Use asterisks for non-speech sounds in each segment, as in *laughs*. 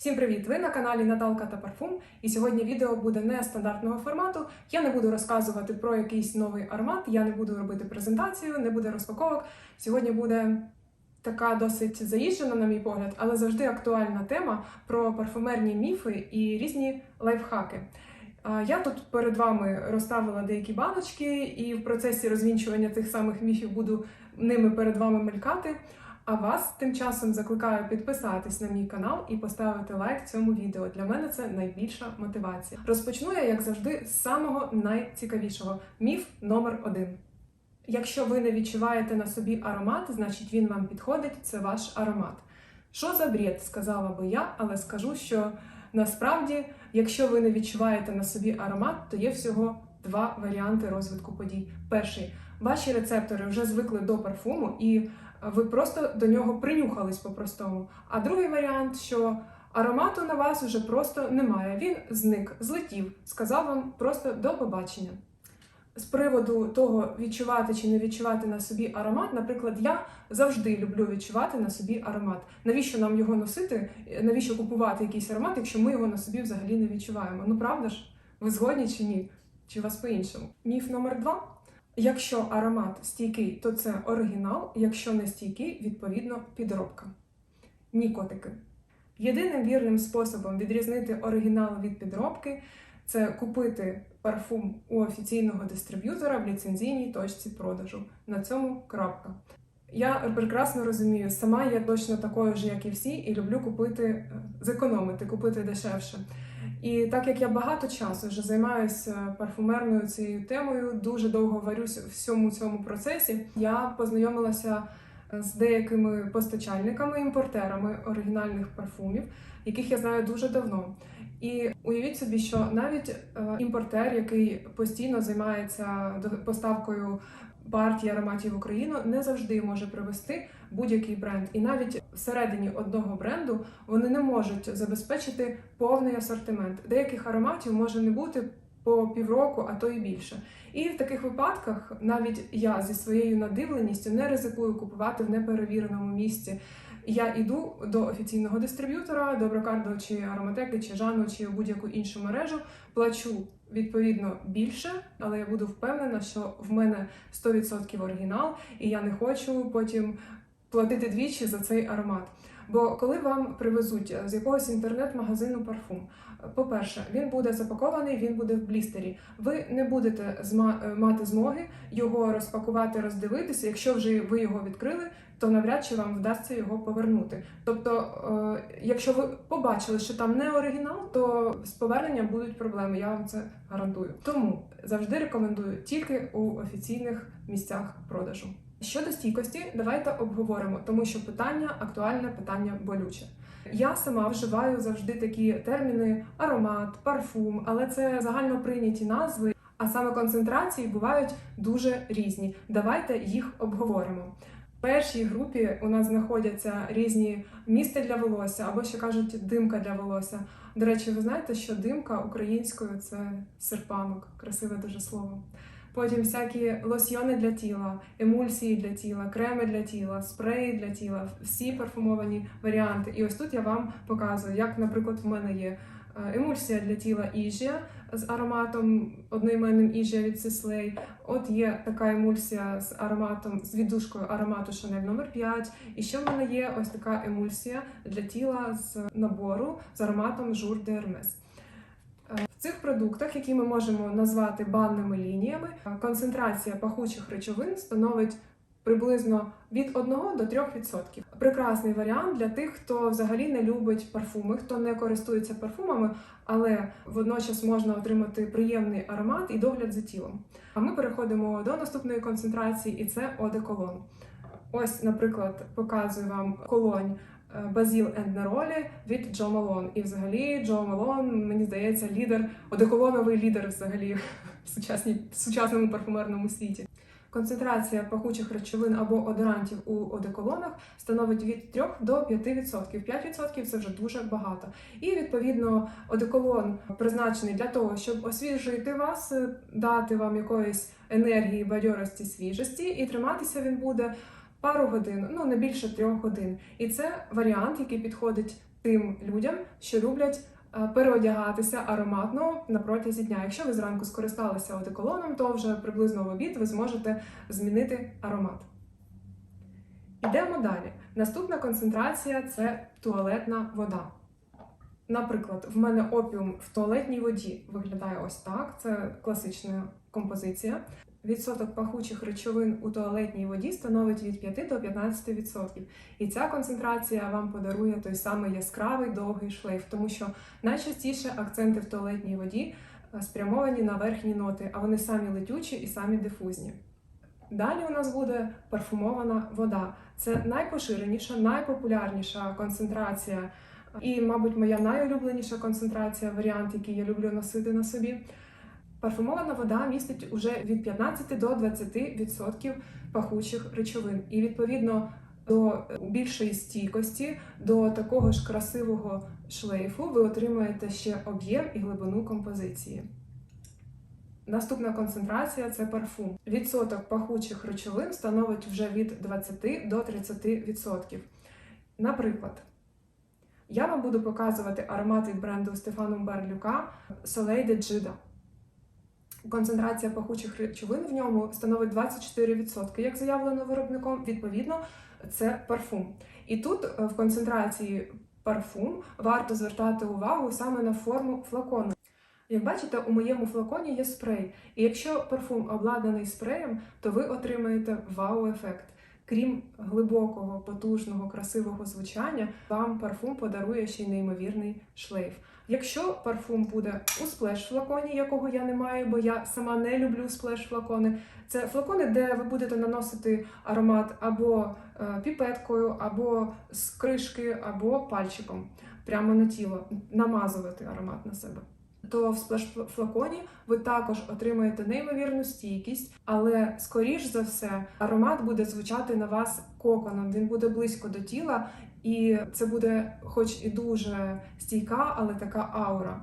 Всім привіт! Ви на каналі Наталка та Парфум. І сьогодні відео буде не стандартного формату. Я не буду розказувати про якийсь новий аромат, я не буду робити презентацію, не буде розпаковок. Сьогодні буде така досить заїжджена, на мій погляд, але завжди актуальна тема про парфумерні міфи і різні лайфхаки. Я тут перед вами розставила деякі баночки, і в процесі розвінчування цих самих міфів буду ними перед вами мелькати. А вас тим часом закликаю підписатись на мій канал і поставити лайк цьому відео. Для мене це найбільша мотивація. Розпочну я, як завжди, з самого найцікавішого міф номер один. Якщо ви не відчуваєте на собі аромат, значить він вам підходить, це ваш аромат. Що за бред, сказала би я, але скажу, що насправді, якщо ви не відчуваєте на собі аромат, то є всього два варіанти розвитку подій. Перший ваші рецептори вже звикли до парфуму, і ви просто до нього принюхались по-простому. А другий варіант, що аромату на вас вже просто немає. Він зник, злетів, сказав вам просто до побачення. З приводу того, відчувати чи не відчувати на собі аромат, наприклад, я завжди люблю відчувати на собі аромат. Навіщо нам його носити? Навіщо купувати якийсь аромат, якщо ми його на собі взагалі не відчуваємо? Ну правда ж? Ви згодні чи ні? Чи вас по-іншому? Міф номер два. Якщо аромат стійкий, то це оригінал, якщо не стійкий, відповідно підробка. Ні, котики. Єдиним вірним способом відрізнити оригінал від підробки це купити парфум у офіційного дистриб'ютора в ліцензійній точці продажу. На цьому крапка. Я прекрасно розумію, сама я точно такою ж, як і всі, і люблю купити, е, зекономити, купити дешевше. І так як я багато часу вже займаюся парфумерною цією темою, дуже довго варюсь в всьому цьому процесі, я познайомилася з деякими постачальниками, імпортерами оригінальних парфумів, яких я знаю дуже давно. І уявіть собі, що навіть е, імпортер, який постійно займається поставкою партій ароматів в Україну, не завжди може привести будь-який бренд. І навіть всередині одного бренду вони не можуть забезпечити повний асортимент. Деяких ароматів може не бути по півроку, а то і більше. І в таких випадках навіть я зі своєю надивленістю не ризикую купувати в неперевіреному місці. Я йду до офіційного дистриб'ютора, до Брокардо чи Ароматеки, чи Жану, чи будь-яку іншу мережу, плачу відповідно більше, але я буду впевнена, що в мене 100% оригінал, і я не хочу потім платити двічі за цей аромат. Бо коли вам привезуть з якогось інтернет-магазину парфум, по-перше, він буде запакований, він буде в блістері. Ви не будете е, мати змоги його розпакувати, роздивитися. Якщо вже ви його відкрили, то навряд чи вам вдасться його повернути. Тобто, е, якщо ви побачили, що там не оригінал, то з поверненням будуть проблеми. Я вам це гарантую. Тому завжди рекомендую тільки у офіційних місцях продажу. Щодо стійкості, давайте обговоримо, тому що питання актуальне, питання болюче. Я сама вживаю завжди такі терміни аромат, парфум, але це загально прийняті назви, а саме концентрації бувають дуже різні. Давайте їх обговоримо. В першій групі у нас знаходяться різні місти для волосся, або ще кажуть димка для волосся. До речі, ви знаєте, що димка українською це серпанок, красиве дуже слово. Потім всякі лосьйони для тіла, емульсії для тіла, креми для тіла, спреї для тіла, всі парфумовані варіанти. І ось тут я вам показую, як, наприклад, в мене є е, емульсія для тіла Іжія з ароматом одноіменним Іжія від Сіслей. От є така емульсія з ароматом з віддушкою аромату Chanel номер 5 І ще в мене є ось така емульсія для тіла з набору з ароматом Jour de Hermes. Цих продуктах, які ми можемо назвати банними лініями, концентрація пахучих речовин становить приблизно від 1 до 3%. Прекрасний варіант для тих, хто взагалі не любить парфуми, хто не користується парфумами, але водночас можна отримати приємний аромат і догляд за тілом. А ми переходимо до наступної концентрації, і це одеколон. Ось, наприклад, показую вам колонь Базіл енд Неролі від Джо Малон. І взагалі Джо Малон, мені здається, лідер, одеколоновий лідер взагалі *laughs* в сучасній в сучасному парфумерному світі. Концентрація пахучих речовин або одорантів у одеколонах становить від 3 до 5%. 5% це вже дуже багато. І відповідно одеколон призначений для того, щоб освіжити вас, е, дати вам якоїсь енергії, бадьорості, свіжості, і триматися він буде пару годин, ну не більше трьох годин. І це варіант, який підходить тим людям, що люблять е, переодягатися ароматно на протязі дня. Якщо ви зранку скористалися одеколоном, то вже приблизно в обід ви зможете змінити аромат. Ідемо далі. Наступна концентрація це туалетна вода. Наприклад, в мене опіум в туалетній воді виглядає ось так. Це класична композиція. Відсоток пахучих речовин у туалетній воді становить від 5 до 15%. І ця концентрація вам подарує той самий яскравий довгий шлейф, тому що найчастіше акценти в туалетній воді е, спрямовані на верхні ноти, а вони самі летючі і самі дифузні. Далі у нас буде парфумована вода. Це найпоширеніша, найпопулярніша концентрація, і, мабуть, моя найулюбленіша концентрація, варіант, який я люблю носити на собі. Парфумована вода містить уже від 15 до 20% пахучих речовин. І відповідно до більшої стійкості, до такого ж красивого шлейфу ви отримаєте ще об'єм і глибину композиції. Наступна концентрація це парфум. Відсоток пахучих речовин становить вже від 20 до 30%. Наприклад, я вам буду показувати аромат від бренду Стефану Берлюка Soleil Gida. Концентрація пахучих речовин в ньому становить 24%, як заявлено виробником. Відповідно, це парфум. І тут е, в концентрації парфум варто звертати увагу саме на форму флакону. Як бачите, у моєму флаконі є спрей, і якщо парфум обладнаний спреєм, то ви отримаєте вау-ефект. Крім глибокого, потужного, красивого звучання, вам парфум подарує ще й неймовірний шлейф. Якщо парфум буде у сплеш-флаконі, якого я не маю, бо я сама не люблю сплеш-флакони, це флакони, де ви будете наносити аромат або е, піпеткою, або з кришки, або пальчиком прямо на тіло, намазувати аромат на себе. То в сплеш-флаконі ви також отримаєте неймовірну стійкість, але скоріш за все аромат буде звучати на вас коконом. Він буде близько до тіла, і це буде, хоч і дуже стійка, але така аура.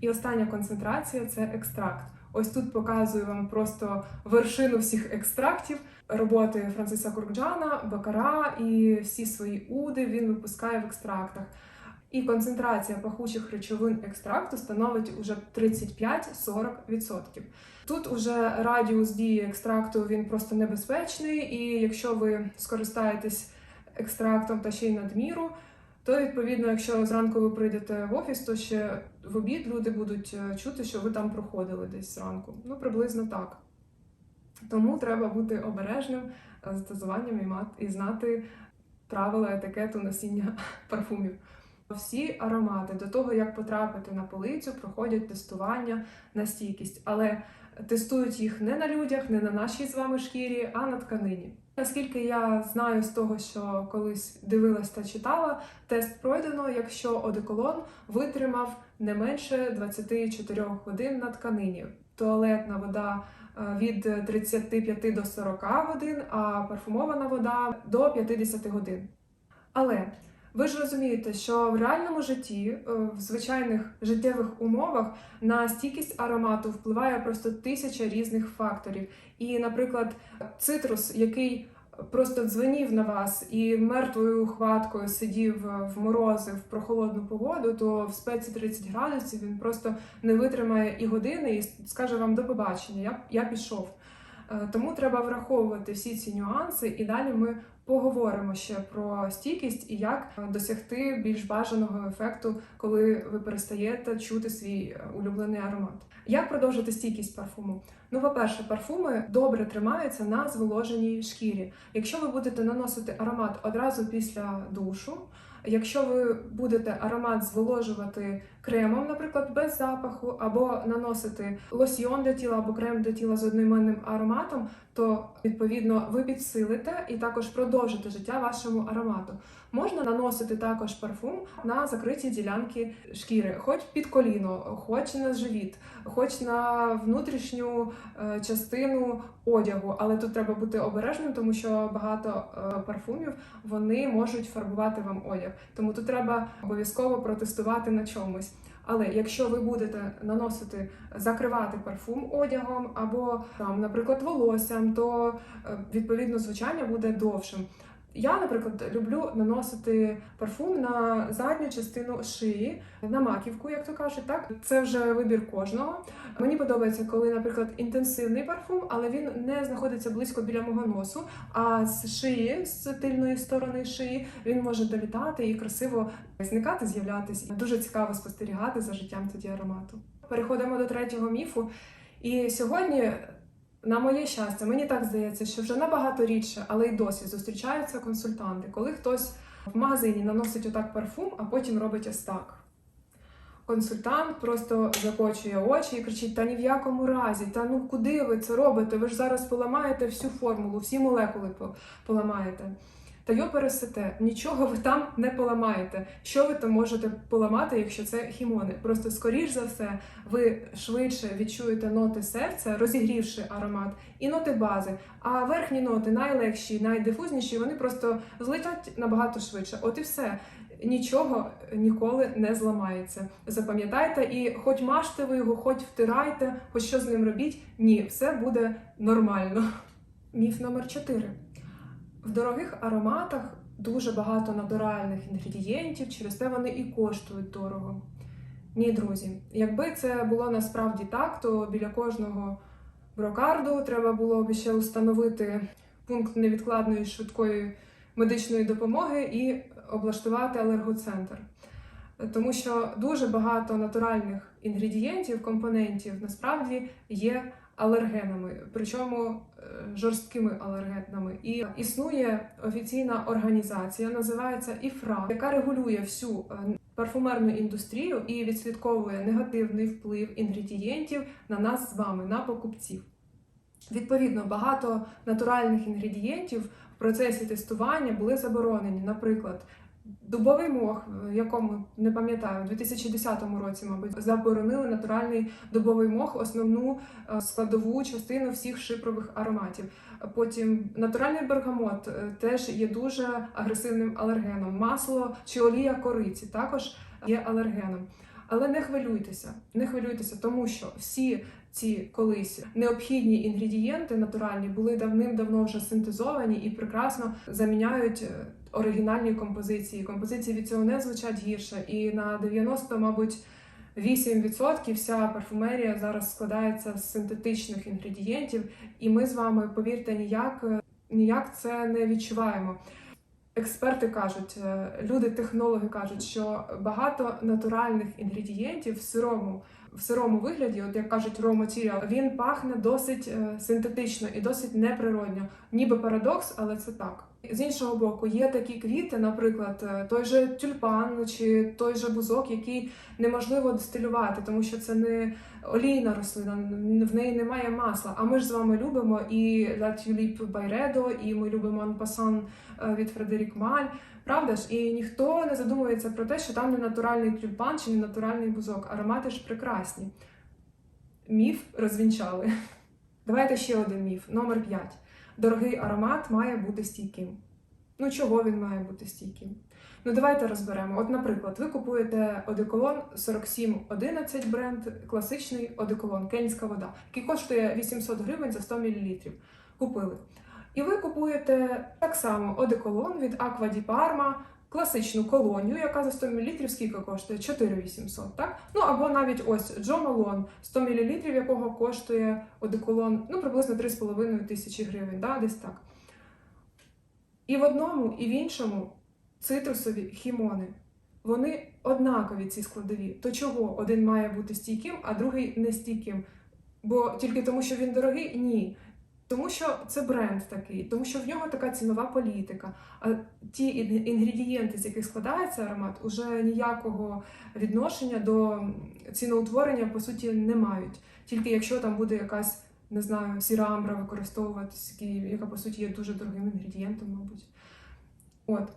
І остання концентрація це екстракт. Ось тут показую вам просто вершину всіх екстрактів роботи Франциса Куркджана, Бакара і всі свої уди він випускає в екстрактах. І концентрація пахучих речовин екстракту становить уже 35-40%. Тут уже радіус дії екстракту він просто небезпечний, і якщо ви скористаєтесь екстрактом та ще й надміру, то відповідно, якщо зранку ви прийдете в офіс, то ще в обід люди будуть е, чути, що ви там проходили десь зранку. Ну, приблизно так. Тому треба бути обережним з дозуванням і знати правила етикету носіння *laughs* парфумів. Всі аромати до того, як потрапити на полицю, проходять тестування на стійкість, але тестують їх не на людях, не на нашій з вами шкірі, а на тканині. Наскільки я знаю з того, що колись дивилась та читала, тест пройдено, якщо одеколон витримав не менше 24 годин на тканині. Туалетна вода е, від 35 до 40 годин, а парфумована вода до 50 годин. Але ви ж розумієте, що в реальному житті, е, в звичайних життєвих умовах на стійкість аромату впливає просто тисяча різних факторів. І, наприклад, цитрус, який просто дзвенів на вас і мертвою хваткою сидів в морози в прохолодну погоду, то в спеці 30 градусів він просто не витримає і години і скаже вам до побачення. Я, я пішов. Е, Тому треба враховувати всі ці нюанси, і далі ми поговоримо ще про стійкість і як досягти більш бажаного ефекту, коли ви перестаєте чути свій е, улюблений аромат. Як продовжити стійкість парфуму? Ну, по-перше, парфуми добре тримаються на зволоженій шкірі. Якщо ви будете наносити аромат одразу після душу, якщо ви будете аромат зволожувати кремом, наприклад, без запаху, або наносити лосьйон для тіла або крем для тіла з одноіменним ароматом, то відповідно ви підсилите і також продовжите життя вашому аромату. Можна наносити також парфум на закриті ділянки шкіри, хоч під коліно, хоч на живіт, хоч на внутрішню е, частину одягу. Але тут треба бути обережним, тому що багато е, парфумів вони можуть фарбувати вам одяг. Тому тут треба обов'язково протестувати на чомусь. Але якщо ви будете наносити, закривати парфум одягом або там, наприклад, волоссям, то е, відповідно звучання буде довшим. Я, наприклад, люблю наносити парфум на задню частину шиї, на маківку, як то кажуть, так це вже вибір кожного. Мені подобається, коли, наприклад, інтенсивний парфум, але він не знаходиться близько біля мого носу. А з шиї, з тильної сторони шиї, він може долітати і красиво зникати, з'являтися. Дуже цікаво спостерігати за життям тоді аромату. Переходимо до третього міфу. І сьогодні, на моє щастя, мені так здається, що вже набагато рідше, але й досі зустрічаються консультанти, коли хтось в магазині наносить отак парфум, а потім робить ось так. Консультант просто закочує очі і кричить: Та ні в якому разі, та ну куди ви це робите? Ви ж зараз поламаєте всю формулу, всі молекули поламаєте. Та йо пересете, нічого ви там не поламаєте. Що ви там можете поламати, якщо це хімони? Просто скоріш за все, ви швидше відчуєте ноти серця, розігрівши аромат, і ноти бази. А верхні ноти найлегші, найдифузніші, вони просто злетять набагато швидше. От і все. Нічого ніколи не зламається. Запам'ятайте, і хоч мажте ви його, хоч втирайте, хоч що з ним робіть, ні, все буде нормально. Міф номер 4. В дорогих ароматах дуже багато натуральних інгредієнтів, через те вони і коштують дорого. Ні, друзі, якби це було насправді так, то біля кожного брокарду треба було б ще установити пункт невідкладної швидкої медичної допомоги і облаштувати алергоцентр. Тому що дуже багато натуральних інгредієнтів, компонентів насправді є алергенами, причому е, жорсткими алергенами. І існує офіційна організація, називається ІФРА, яка регулює всю е, парфумерну індустрію і відслідковує негативний вплив інгредієнтів на нас з вами, на покупців. Відповідно, багато натуральних інгредієнтів в процесі тестування були заборонені. Наприклад, дубовий мох, в якому не пам'ятаю, у 2010 році, мабуть, заборонили натуральний дубовий мох, основну е, складову частину всіх шипрових ароматів. Потім натуральний бергамот е, теж є дуже агресивним алергеном. Масло чи олія кориці також є алергеном. Але не хвилюйтеся, не хвилюйтеся, тому що всі ці колись необхідні інгредієнти натуральні були давним-давно вже синтезовані і прекрасно заміняють е, оригінальні композиції. Композиції від цього не звучать гірше, і на 90, мабуть. 8% вся парфумерія зараз складається з синтетичних інгредієнтів, і ми з вами, повірте, ніяк, ніяк це не відчуваємо. Експерти кажуть, е, люди-технологи кажуть, що багато натуральних інгредієнтів в сирому, в сирому вигляді, от як кажуть raw material, він пахне досить е, синтетично і досить неприродньо. Ніби парадокс, але це так. З іншого боку, є такі квіти, наприклад, е, той же тюльпан чи той же бузок, який неможливо дистилювати, тому що це не олійна рослина, в неї немає масла. А ми ж з вами любимо і La Tulipe Байредо, і ми любимо Анпасан від Фредерік Маль. Правда ж? І ніхто не задумується про те, що там не натуральний тюльпан чи не натуральний бузок. Аромати ж прекрасні. Міф розвінчали. *laughs* Давайте ще один міф. Номер 5. Дорогий аромат має бути стійким. Ну, чого він має бути стійким? Ну, давайте розберемо. От, наприклад, ви купуєте одеколон 4711 бренд, класичний одеколон, кенська вода, який коштує 800 гривень за 100 мл. Купили. І ви купуєте так само одеколон від Aqua di Parma, класичну колонію, яка за 100 мл скільки коштує? 4800, так? Ну або навіть ось Джо Малон, 100 мл, якого коштує одеколон ну, приблизно 3,5 тисячі гривень, да? десь так. І в одному, і в іншому цитрусові хімони. Вони однакові ці складові. То чого один має бути стійким, а другий не стійким? Бо тільки тому, що він дорогий? Ні. Тому що це бренд такий, тому що в нього така цінова політика. А ті інгредієнти, з яких складається аромат, уже ніякого відношення до ціноутворення по суті не мають. Тільки якщо там буде якась, не знаю, сірамбра використовуватись, яка по суті є дуже дорогим інгредієнтом, мабуть. От.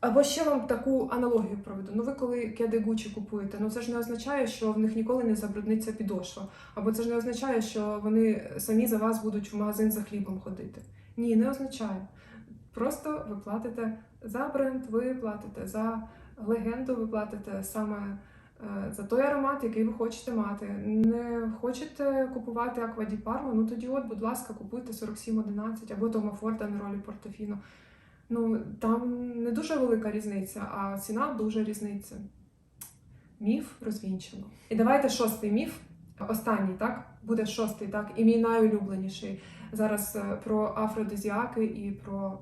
Або ще вам таку аналогію проведу. Ну, ви коли кеди Гучі купуєте, ну це ж не означає, що в них ніколи не забрудниться підошва. Або це ж не означає, що вони самі за вас будуть в магазин за хлібом ходити. Ні, не означає. Просто ви платите за бренд, ви платите за легенду, ви платите саме е, за той аромат, який ви хочете мати. Не хочете купувати di ну тоді, от, будь ласка, купуйте 4711 або Тома Форда на ролі Портофіно. Ну, там не дуже велика різниця, а ціна дуже різниця. Міф розвінчено. І давайте шостий міф. Останній, так? Буде шостий, так? І мій найулюбленіший. Зараз е, про афродизіаки і про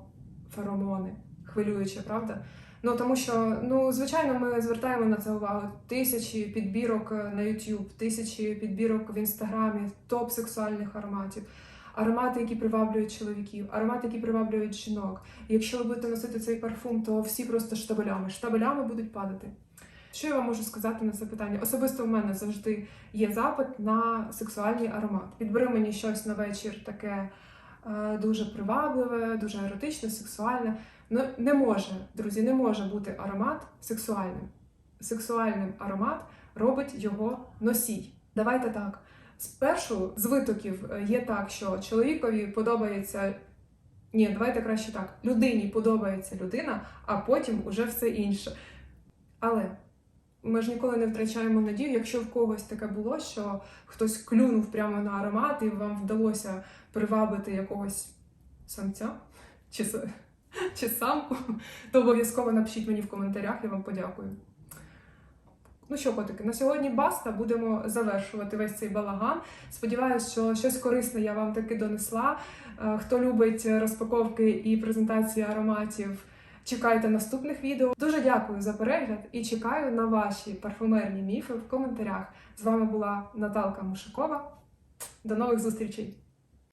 феромони. Хвилююче, правда? Ну тому що, ну, звичайно, ми звертаємо на це увагу. Тисячі підбірок е, на YouTube, тисячі підбірок в інстаграмі, топ сексуальних ароматів, аромати, які приваблюють чоловіків, аромати, які приваблюють жінок. Якщо ви будете носити цей парфум, то всі просто штабелями, штабелями будуть падати. Що я вам можу сказати на це питання? Особисто в мене завжди є запит на сексуальний аромат. Підбери мені щось на вечір таке е, дуже привабливе, дуже еротичне, сексуальне. Ну не може, друзі, не може бути аромат сексуальним. Сексуальним аромат робить його носій. Давайте так. Спершу з витоків е, є так, що чоловікові подобається. Ні, давайте краще так. Людині подобається людина, а потім уже все інше. Але ми ж ніколи не втрачаємо надію, якщо в когось таке було, що хтось клюнув прямо на аромат, і вам вдалося привабити якогось самця чи, чи самку, *laughs* то обов'язково напишіть мені в коментарях, я вам подякую. Ну що, котики, на сьогодні баста. Будемо завершувати весь цей балаган. Сподіваюсь, що щось корисне я вам таки донесла. Е, Хто любить розпаковки і презентації ароматів, чекайте наступних відео. Дуже дякую за перегляд і чекаю на ваші парфумерні міфи в коментарях. З вами була Наталка Мушакова. До нових зустрічей!